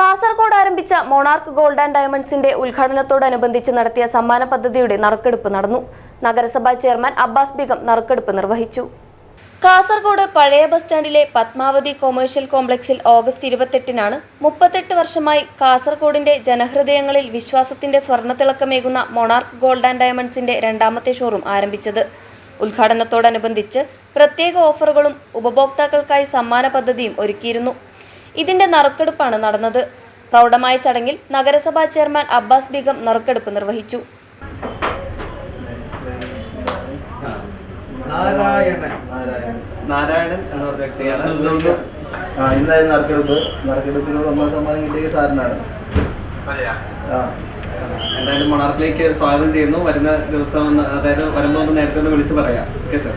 കാസർഗോഡ് ആരംഭിച്ച മോണാർക്ക് gold and ഡയമണ്ട്സിന്റെ ഉദ്ഘാടനത്തോടനുബന്ധിച്ച് നടത്തിയ സമ്മാന പദ്ധതിയുടെ നറുക്കെടുപ്പ് നടന്നു. നഗരസഭാ ചെയർമാൻ അബ്ബാസ് ബീഗം നറുക്കെടുപ്പ് നിർവഹിച്ചു. കാസർഗോഡ് പഴയ ബസ് സ്റ്റാൻഡിലെ പത്മാവതി കൊമേഴ്ഷ്യൽ കോംപ്ലക്സിൽ ഓഗസ്റ്റ് ഇരുപത്തെട്ടിനാണ് മുപ്പത്തെട്ട് വർഷമായി കാസർഗോഡിന്റെ ജനഹൃദയങ്ങളിൽ വിശ്വാസത്തിന്റെ സ്വർണത്തിളക്കമേകുന്ന മൊണാർക്ക് ഗോൾഡ് ആൻഡ് ഡയമണ്ട്സിന്റെ രണ്ടാമത്തെ ഷോറൂം ആരംഭിച്ചത്. ഉദ്ഘാടനത്തോടനുബന്ധിച്ച് പ്രത്യേക ഓഫറുകളും ഉപഭോക്താക്കൾക്കായി സമ്മാന പദ്ധതിയും ഒരുക്കിയിരുന്നു. ഇതിന്റെ നറുക്കെടുപ്പാണ് നടന്നത്. പ്രൗഢമായ ചടങ്ങിൽ നഗരസഭാ ചെയർമാൻ അബ്ബാസ് ബീഗം നറുക്കെടുപ്പ് നിർവഹിച്ചു. നാരായണൻ. നാരായണൻ എന്ന ഒരു വ്യക്തിയാണ്. ആ ഇന്നായിരുന്നു നറുക്കെടുപ്പ് നറുക്കെടുപ്പിനോട് ഒന്നാം സമ്മാനം കിട്ടിയ സാറിനാണ് ആ. എന്തായാലും മൊണാർക്കിലേക്ക് സ്വാഗതം ചെയ്യുന്നു. വരുന്ന ദിവസം അതായത് വരുമ്പോൾ നേരത്തെ ഒന്ന് വിളിച്ച് പറയാം. Okay sir.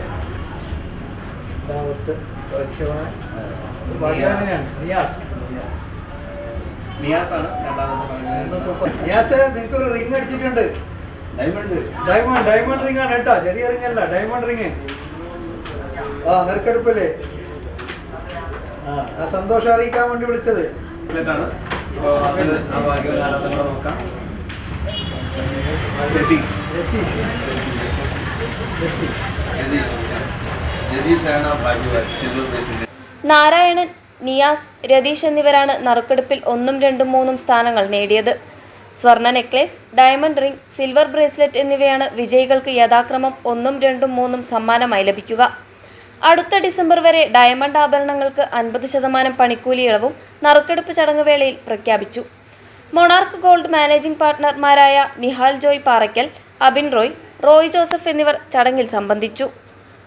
പറയാനാണ് നിയാസ്. നിയാസ്. നിനക്കൊരു റിംഗ് അടിച്ചിട്ടുണ്ട്. ഡയമണ്ട്. ഡയമണ്ട് ഡയമണ്ട് റിംഗ് ആണ് കേട്ടോ. ചെറിയ റിംഗ് അല്ല ഡയമണ്ട് റിംഗ്. ആ നറുക്കെടുപ്പല്ലേ ആ ആ സന്തോഷം അറിയിക്കാൻ വേണ്ടി വിളിച്ചത്. നോക്കാം. രതീഷ്. രതീഷ്. രതീഷ്. നാരായണൻ നിയാസ് രതീഷ് എന്നിവരാണ് നറുക്കെടുപ്പിൽ ഒന്നും രണ്ടും മൂന്നും സ്ഥാനങ്ങൾ നേടിയത്. സ്വർണ necklace diamond ring silver bracelet എന്നിവയാണ് വിജയികൾക്ക് യഥാക്രമം ഒന്നും രണ്ടും മൂന്നും സമ്മാനമായി ലഭിക്കുക. അടുത്ത ഡിസംബർ വരെ ഡയമണ്ട് ആഭരണങ്ങൾക്ക് അൻപത് ശതമാനം പണിക്കൂലി ഇളവും നറുക്കെടുപ്പ് ചടങ്ങ് വേളയിൽ പ്രഖ്യാപിച്ചു. മൊണാർക്ക് ഗോൾഡ് മാനേജിംഗ് പാർട്ട്ണർമാരായ നിഹാൽ ജോയ് പാറയ്ക്കൽ അബിൻ റോയ് റോയ് ജോസഫ് എന്നിവർ ചടങ്ങിൽ സംബന്ധിച്ചു.